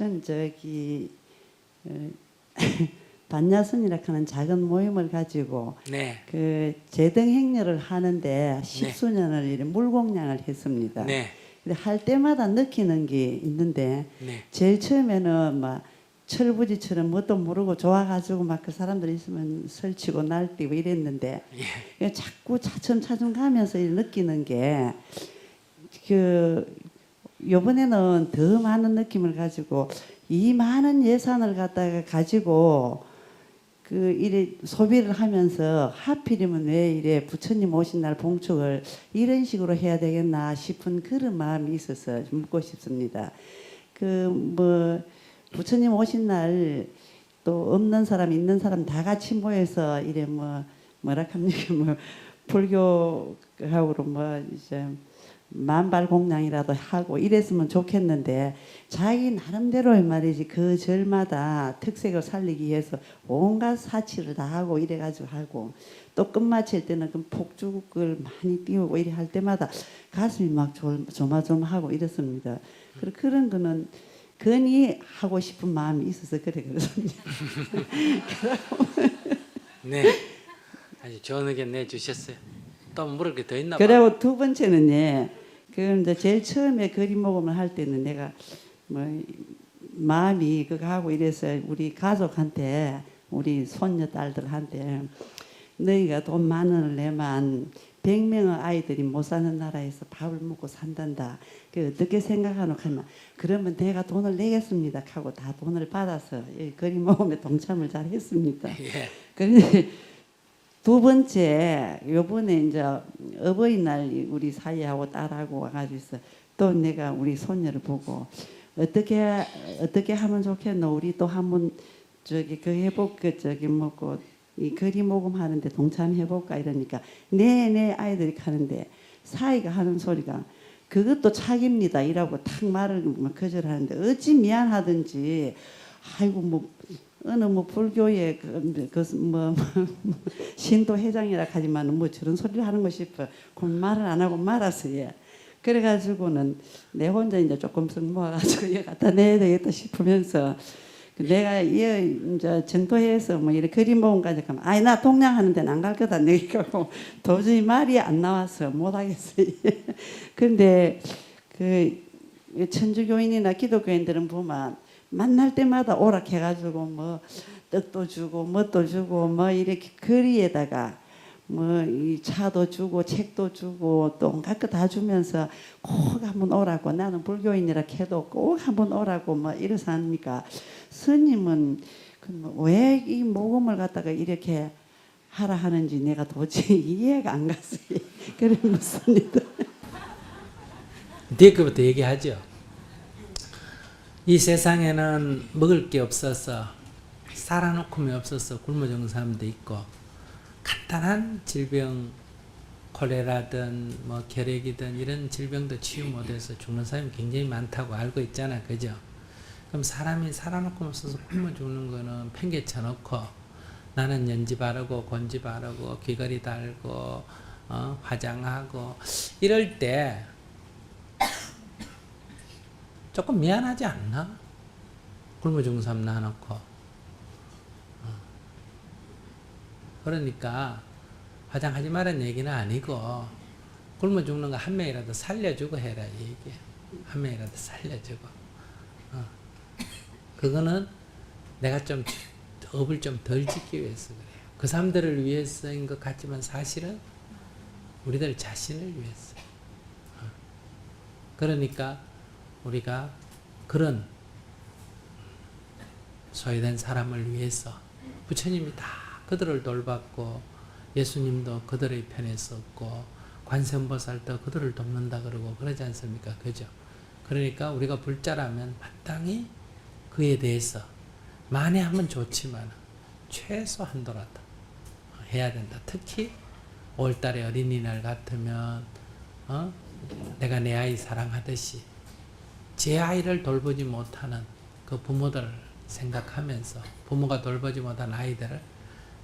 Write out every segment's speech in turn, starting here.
전 저기 어, 반야선이라 하는 작은 모임을 가지고 네. 그 제등 행렬을 하는데 십수년을 이렇게 물공양을 했습니다. 네. 근데 할 때마다 느끼는 게 있는데 네. 제일 처음에는 막 철부지처럼 뭣도 모르고 좋아가지고 막 그 사람들 있으면 설치고 날뛰고 이랬는데 예. 자꾸 차츰차츰 가면서 이 느끼는 게 그 요번에는 더 많은 느낌을 가지고 이 많은 예산을 갖다가 가지고 그 이래 소비를 하면서 하필이면 왜 이래 부처님 오신 날 봉축을 이런 식으로 해야 되겠나 싶은 그런 마음이 있어서 좀 묻고 싶습니다. 그 뭐 부처님 오신 날 또 없는 사람 있는 사람 다 같이 모여서 이래 뭐 뭐라 합니까 뭐 불교하고로 뭐 이제 만발 공양이라도 하고 이랬으면 좋겠는데 자기 나름대로의 말이지 그 절마다 특색을 살리기 위해서 온갖 사치를 다 하고 이래가지고 하고 또 끝마칠 때는 그 폭죽을 많이 띄우고 이래 할 때마다 가슴이 막 조- 조마조마하고 이렇습니다. 그래 그런 거는 괜히 하고 싶은 마음이 있어서 그래 그렇습니다. 네. 아주 좋은 의견 내 주셨어요. 또 물을 게 더 있나 봐. 그리고 두 번째는 예, 그 이제 제일 처음에 그림 모금을 할 때는 내가 뭐 마음이 그거 하고 이래서 우리 가족한테 우리 손녀 딸들한테 너희가 돈 만 원을 내만 100명의 아이들이 못 사는 나라에서 밥을 먹고 산단다. 그 어떻게 생각하노 하면 그러면 내가 돈을 내겠습니다 하고 다 돈을 받아서 이 그림 모금에 동참을 잘 했습니다. 예. 그런데 두 번째 요번에 이제 어버이날 우리 사이하고 딸하고 와가지고 또 내가 우리 손녀를 보고 어떻게 어떻게 하면 좋겠노? 우리 또 한번 저기 그 해볼 그 저기 뭐고 이 그림 모금 하는데 동참해 볼까 이러니까 네네 아이들이 하는데 사이가 하는 소리가 그것도 착입니다. 이라고 탁 말을 뭐 거절하는데 어찌 미안하든지 아이고 뭐 어느 뭐 불교의 그뭐 신도 회장이라 하지만 뭐 저런 소리를 하는 거 싶어. 그 말을 안 하고 말았어 예. 그래가지고는 내 혼자 이제 조금씩 모아가지고 이거 갖다 내야 되겠다 싶으면서 그 내가 이 이제 전도회에서 뭐 이렇게 그림 모음까지 가면 아이 나 동양 하는 데는 안 갈 거다 내가고 도저히 말이 안 나와서 못 하겠어요. 근데 그 천주교인이나 기독교인들은 보면 만날 때마다 오락해가지고 뭐 떡도 주고 뭣도 주고 뭐 이렇게 거리에다가 뭐 이 차도 주고 책도 주고 또 온갖 거 다 주면서 꼭 한번 오라고 나는 불교인이라 해도 꼭 한번 오라고 뭐 이래서 합니까 스님은 그왜이 모금을 갖다가 이렇게 하라 하는지 내가 도저히 이해가 안 갔어요 그래 묻습니다 뒤에 거부터 얘기하죠. 이 세상에는 먹을 게 없어서 살아놓고면 없어서 굶어 죽는 사람도 있고 간단한 질병 콜레라든 뭐 결핵이든 이런 질병도 치유 못해서 죽는 사람이 굉장히 많다고 알고 있잖아. 그죠? 그럼 사람이 살아놓고 없어서 굶어 죽는 거는 팽개쳐 놓고 나는 연지 바르고 건지 바르고 귀걸이 달고 어, 화장하고 이럴 때 조금 미안하지 않나? 굶어 죽는 사람 놔놓고. 어. 그러니까 화장하지 말란 얘기는 아니고 굶어 죽는 거 한 명이라도 살려주고 해라 이 얘기. 한 명이라도 살려주고. 어. 그거는 내가 좀 업을 좀 덜 짓기 위해서 그래요. 그 사람들을 위해서인 것 같지만 사실은 우리들 자신을 위해서. 어. 그러니까 우리가 그런 소외된 사람을 위해서 부처님이 다 그들을 돌봤고 예수님도 그들의 편에 섰고 관세음보살도 그들을 돕는다 그러고 그러지 않습니까? 그죠? 그러니까 우리가 불자라면 마땅히 그에 대해서 만에 하면 좋지만 최소한도라도 해야 된다. 특히 5월달에 어린이날 같으면 어? 내가 내 아이 사랑하듯이 제 아이를 돌보지 못하는 그 부모들 생각하면서 부모가 돌보지 못한 아이들을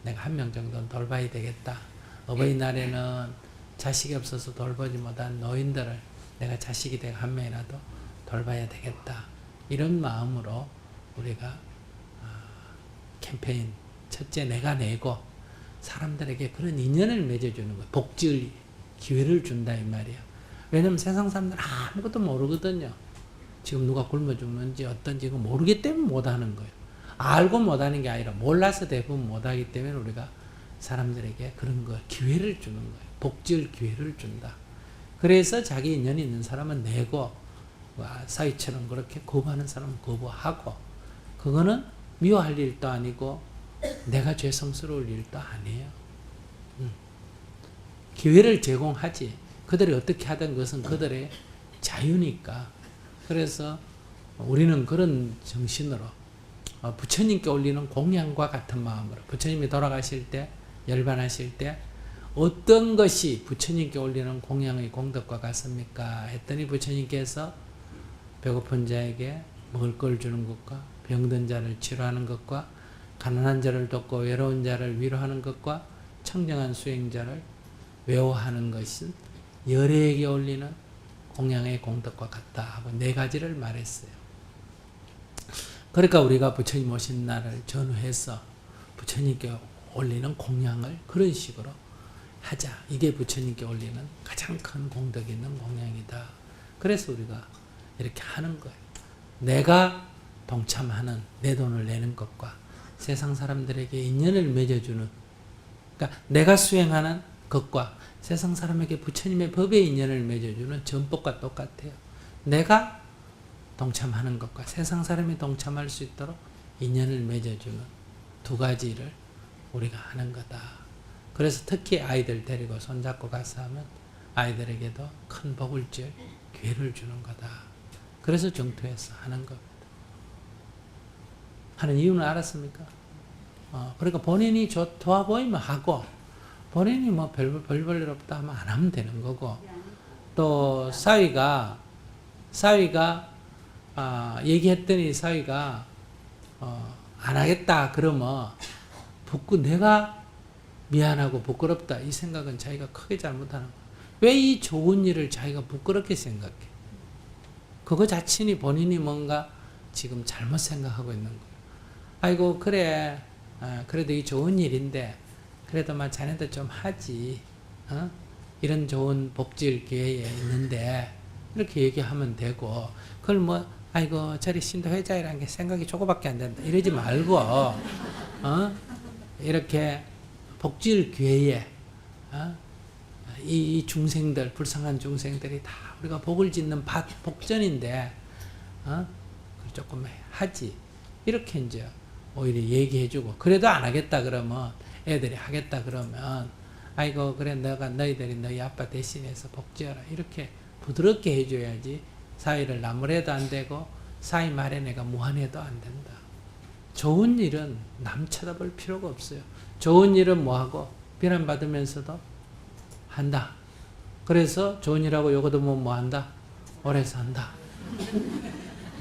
내가 한 명 정도는 돌봐야 되겠다. 어버이날에는 자식이 없어서 돌보지 못한 노인들을 내가 자식이 되고 한 명이라도 돌봐야 되겠다. 이런 마음으로 우리가 아, 캠페인 첫째 내가 내고 사람들에게 그런 인연을 맺어주는 거예요. 복지를 기회를 준다 이 말이야. 왜냐면 세상 사람들 아무것도 모르거든요. 지금 누가 굶어 죽는지 어떤지 그 모르기 때문에 못하는 거예요. 알고 못하는 게 아니라 몰라서 대부분 못하기 때문에 우리가 사람들에게 그런 거 기회를 주는 거예요. 복지를 기회를 준다. 그래서 자기 인연이 있는 사람은 내고 와, 사위처럼 그렇게 거부하는 사람은 거부하고 그거는 미워할 일도 아니고 내가 죄성스러울 일도 아니에요. 음. 기회를 제공하지. 그들이 어떻게 하던 것은 그들의 자유니까. 그래서 우리는 그런 정신으로 어, 부처님께 올리는 공양과 같은 마음으로 부처님이 돌아가실 때 열반하실 때 어떤 것이 부처님께 올리는 공양의 공덕과 같습니까? 했더니 부처님께서 배고픈 자에게 먹을 걸 주는 것과 병든 자를 치료하는 것과 가난한 자를 돕고 외로운 자를 위로하는 것과 청정한 수행자를 외워하는 것은 열애에게 올리는 공양의 공덕과 같다 하고 네 가지를 말했어요. 그러니까 우리가 부처님 오신 날을 전후해서 부처님께 올리는 공양을 그런 식으로 하자. 이게 부처님께 올리는 가장 큰 공덕이 있는 공양이다. 그래서 우리가 이렇게 하는 거예요. 내가 동참하는 내 돈을 내는 것과 세상 사람들에게 인연을 맺어주는 그러니까 내가 수행하는 것과 세상 사람에게 부처님의 법의 인연을 맺어주는 전법과 똑같아요. 내가 동참하는 것과 세상 사람이 동참할 수 있도록 인연을 맺어주는 두 가지를 우리가 하는 거다. 그래서 특히 아이들 데리고 손잡고 가서 하면 아이들에게도 큰 복을 줄 기회를 주는 거다. 그래서 정토에서 하는 겁니다. 하는 이유는 알았습니까? 어, 그러니까 본인이 좋, 좋아 보이면 하고 본인이 뭐 별, 별볼일 없다 하면 안 하면 되는 거고 또 사위가 사위가 아, 얘기했더니 사위가 어, 안 하겠다 그러면 부끄 내가 미안하고 부끄럽다 이 생각은 자기가 크게 잘못하는 거야. 왜 이 좋은 일을 자기가 부끄럽게 생각해? 그거 자신이 본인이 뭔가 지금 잘못 생각하고 있는 거야. 아이고 그래 아, 그래도 이 좋은 일인데 그래도 막 자네도 좀 하지 어? 이런 좋은 복지를 기회에 있는데 이렇게 얘기하면 되고 그걸 뭐 아이고 저리 신도 회장이라는 게 생각이 조금밖에 안 된다 이러지 말고 어? 이렇게 복지를 기회에 어? 이, 이 중생들 불쌍한 중생들이 다 우리가 복을 짓는 밭 복전인데 어? 조금 하지 이렇게 이제 오히려 얘기해주고 그래도 안 하겠다 그러면 애들이 하겠다 그러면 아이고 그래 너가 너희들이 너희 아빠 대신해서 복지하라 이렇게 부드럽게 해줘야지 사위를 나무래도 안 되고 사위 말에 내가 무한해도 안 된다. 좋은 일은 남 쳐다볼 필요가 없어요. 좋은 일은 뭐하고 비난받으면서도 한다. 그래서 좋은 일하고 요거도 뭐, 뭐 한다? 오래 산다.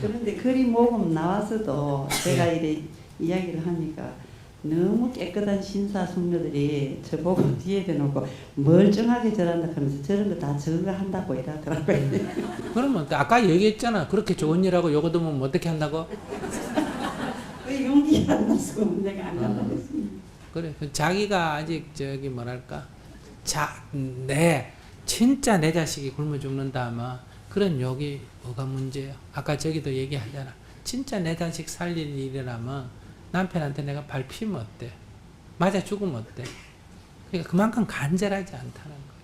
그런데 그림 모금 나와서도 제가 이래 이야기를 하니까 너무 깨끗한 신사 숙녀들이 저보고 뒤에 대놓고 멀쩡하게 저런다 하면서 저런 거 다 저거 한다고 이러더라고요. 그러면 아까 얘기했잖아. 그렇게 좋은 일하고 요거도 뭐 어떻게 한다고? 왜 용기가 안 나서 내가 안 간다 그랬습니다. 그래. 그 자기가 아직 저기 뭐랄까 자, 내 진짜 내 자식이 굶어 죽는다 하면 그런 욕이 뭐가 문제야? 아까 저기도 얘기하잖아. 진짜 내 자식 살릴 일이라면 남편한테 내가 밟히면 어때? 맞아 죽으면 어때? 그러니까 그만큼 간절하지 않다는 거야.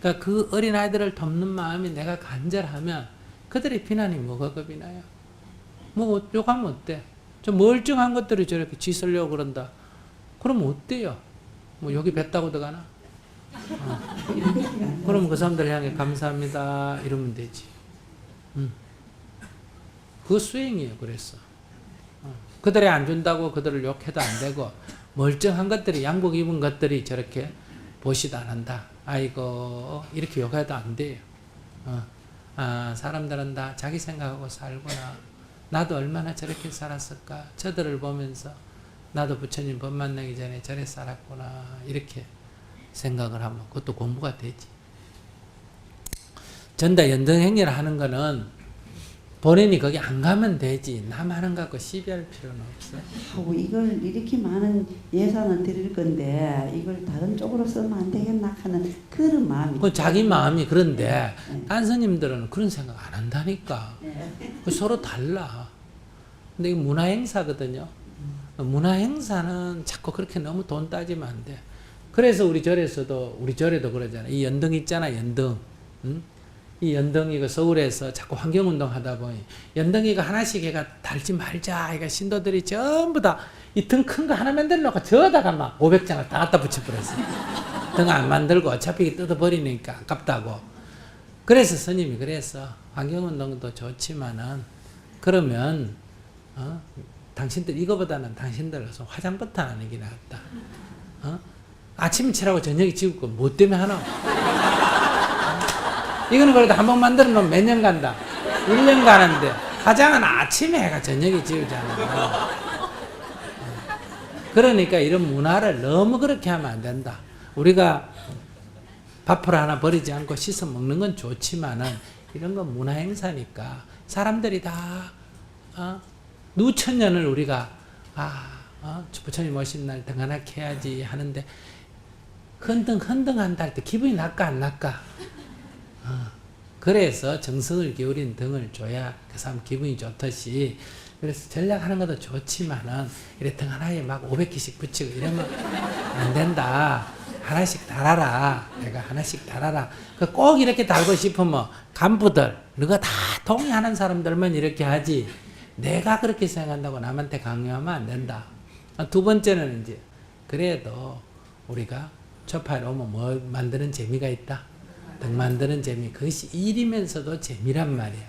그러니까 그 어린 아이들을 돕는 마음이 내가 간절하면 그들의 비난이 뭐가 겁이 나요? 뭐 욕하면 어때? 저 멀쩡한 것들이 저렇게 짖으려고 그런다. 그럼 어때요? 뭐 여기 뱉다고 들어가나? 어. 그럼 그 사람들 향해 감사합니다 이러면 되지. 음. 그 수행이에요. 그래서 어. 그들이 안 준다고 그들을 욕해도 안 되고 멀쩡한 것들이 양복 입은 것들이 저렇게 보시도 안 한다. 아이고 이렇게 욕해도 안 돼요. 어. 아 사람들은 다 자기 생각하고 살구나. 나도 얼마나 저렇게 살았을까. 저들을 보면서 나도 부처님 법 만나기 전에 저래 살았구나. 이렇게 생각을 하면 그것도 공부가 되지. 전다 연등행위를 하는 거는 본인이 거기 안 가면 되지. 남 하는 거 갖고 시비할 필요는 없어. 하고 이걸 이렇게 많은 예산을 드릴 건데 이걸 다른 쪽으로 쓰면 안 되겠나 하는 그런 마음이 그 자기 마음이 그런데 딴 스님들은 그런 생각 안 한다니까. 그 서로 달라. 근데 이게 문화 행사거든요. 문화 행사는 자꾸 그렇게 너무 돈 따지면 안 돼. 그래서 우리 절에서도 우리 절에도 그러잖아. 이 연등 있잖아, 연등. 응? 이 연등이가 서울에서 자꾸 환경운동 하다 보니 연등이가 하나씩 해가 달지 말자. 이가 신도들이 전부 다 이 등 큰 거 하나 만들어 놓고 저다가 막 500장을 다 갖다 붙여버렸어. 등안 만들고 어차피 뜯어버리니까 아깝다고. 그래서 스님이 그래서 환경운동도 좋지만은 그러면 어? 당신들 이거보다는 당신들 좀 화장부터 하는 게 낫다. 어? 아침 칠하고 저녁에 지울 거뭐 때문에 하나? 어? 이거는 그래도 한 번 만들어 놓으면 몇 년 간다. 1년 가는데 화장은 아침에 해가 저녁에 지우잖아. 어. 그러니까 이런 문화를 너무 그렇게 하면 안 된다. 우리가 밥을 하나 버리지 않고 씻어 먹는 건 좋지만은 이런 건 문화 행사니까 사람들이 다 어? 누천년을 우리가 아 어? 부처님 오신 날 등한하게 해야지 하는데 흔등 흔등한다 할 때 기분이 날까 안 날까? 어. 그래서 정성을 기울인 등을 줘야 그 사람 기분이 좋듯이 그래서 전략하는 것도 좋지만은 이래 등 하나에 막 500개씩 붙이고 이러면 안 된다. 하나씩 달아라. 내가 하나씩 달아라. 그 꼭 이렇게 달고 싶으면 간부들, 너가 다 동의하는 사람들만 이렇게 하지. 내가 그렇게 생각한다고 남한테 강요하면 안 된다. 아, 두 번째는 이제 그래도 우리가 초파에 오면 뭐 만드는 재미가 있다. 등 만드는 재미. 그것이 일이면서도 재미란 말이야.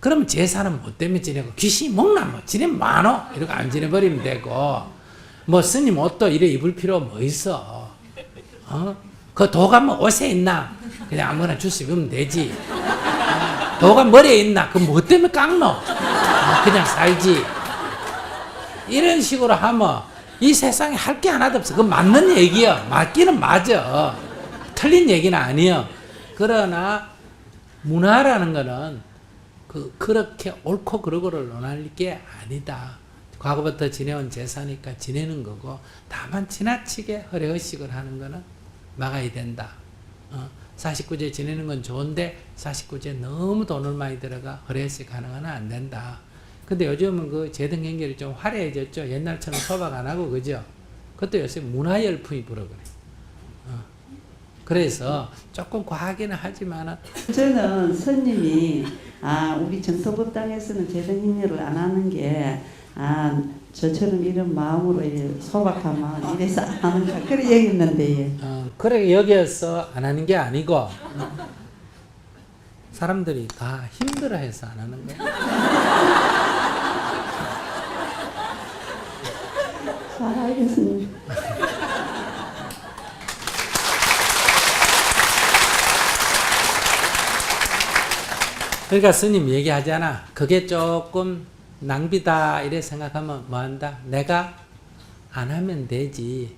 그러면 제사는 뭐 때문에 지내고 귀신이 먹나 뭐 지내 많어 이러고 안 지내버리면 되고 뭐 스님 옷도 이래 입을 필요 뭐 있어 어? 그 도가 뭐 옷에 있나 그냥 아무거나 주스 입으면 되지 어? 도가 머리에 있나 그뭐 때문에 깎노 어, 그냥 살지 이런 식으로 하면 이 세상에 할 게 하나도 없어. 그 맞는 얘기야. 맞기는 맞아. 틀린 얘기는 아니야. 그러나 문화라는 거는 그 그렇게 옳고 그르고를 논할 게 아니다. 과거부터 지내온 제사니까 지내는 거고 다만 지나치게 허례허식을 하는 거는 막아야 된다. 어, 49제 지내는 건 좋은데 49제 너무 돈을 많이 들어가 허례허식 하는 건 안 된다. 근데 요즘은 그 재등 연결이 좀 화려해졌죠. 옛날처럼 소박 안 하고 그죠? 그것도 요새 문화 열풍이 불어 그래. 어. 그래서 조금 과하기는 하지만은 저는 스님이 아 우리 정통법당에서는 재등행렬을 안 하는 게아 저처럼 이런 마음으로 이 소박하면 이래서 안 하는가 그래 얘기했는데 예. 어, 그래 여기에서 안 하는 게 아니고 사람들이 다 힘들어해서 안 하는 거야. 잘 알겠습니다. 그러니까 스님 얘기하잖아. 그게 조금 낭비다 이래 생각하면 뭐 한다? 내가 안 하면 되지.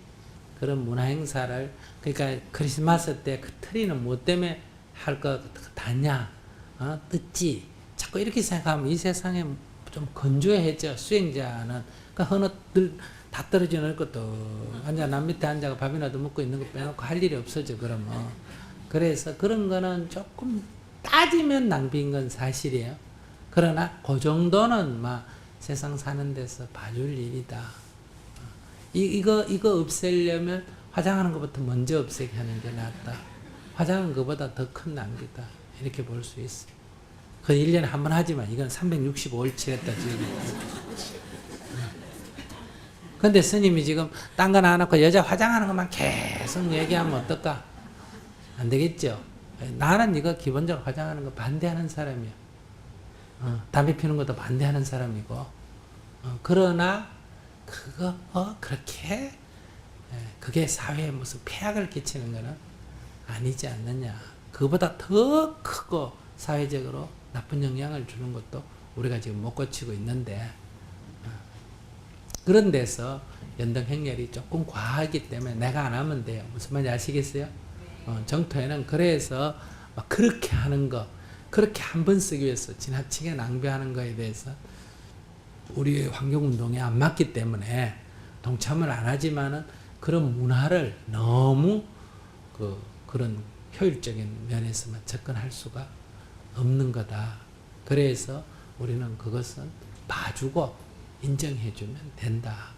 그런 문화 행사를 그러니까 크리스마스 때 그 트리는 뭐 때문에 할 거 다냐? 어? 듣지. 자꾸 이렇게 생각하면 이 세상에 좀 건조해져 수행자는 그러니까 어느 다 떨어지는 것도 앉아 남 밑에 앉아가 밥이라도 먹고 있는 거 빼놓고 할 일이 없어져 그러면 그래서 그런 거는 조금 따지면 낭비인 건 사실이에요. 그러나 그 정도는 막 세상 사는 데서 봐줄 일이다. 이, 이거 이거 없애려면 화장하는 것부터 먼저 없애게 하는 게 낫다. 화장은 그보다 더 큰 낭비다. 이렇게 볼 수 있어. 그 1년에 한 번 하지만 이건 365일 칠했다 지금. 근데 스님이 지금 딴 건 안 하고 여자 화장하는 것만 계속 얘기하면 어떨까? 안 되겠죠? 나는 이거 기본적으로 화장하는 거 반대하는 사람이야. 어, 담배 피우는 것도 반대하는 사람이고. 어, 그러나 그거 어 그렇게 예, 그게 사회에 무슨 폐악을 끼치는 거는 아니지 않느냐. 그보다 더 크고 사회적으로 나쁜 영향을 주는 것도 우리가 지금 못 고치고 있는데 어, 그런 데서 연등 행렬이 조금 과하기 때문에 내가 안 하면 돼요. 무슨 말인지 아시겠어요? 어, 정토에는 그래서 막 그렇게 하는 거 그렇게 한 번 쓰기 위해서 지나치게 낭비하는 거에 대해서 우리의 환경운동에 안 맞기 때문에 동참을 안 하지만은 그런 문화를 너무 그 그런 효율적인 면에서만 접근할 수가 없는 거다. 그래서 우리는 그것은 봐주고 인정해주면 된다.